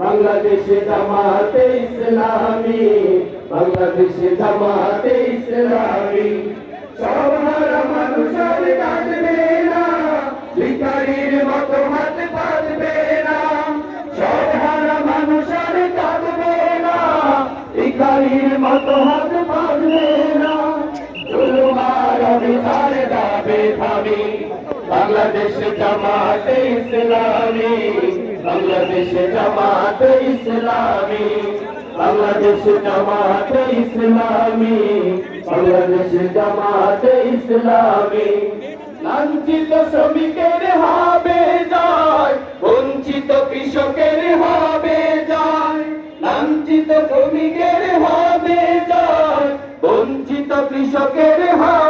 বাংলাদেশে জামাতে ইসলামী, বাংলাদেশে জামাতে ইসলামী। সব হারা মানুষের কাটবে না ভিকারির মতো হাত পাতবে না। সব হারা মানুষের কাটবে না ভিকারির মতো হাত পাতবে না। দাবে থামি বাংলাদেশে জামাতে ইসলামী। বাংলাদেশে জামাতে ইসলামী, বাংলাদেশে জামাতে ইসলামী, বাংলাদেশে জামাতে ইসলামী। লাঞ্ছিত শ্রমিকের হবে যায় বঞ্চিত কৃষকের হবে যায় লাঞ্ছিত শ্রমিকের হবে যায় বঞ্চিত কৃষকের হবে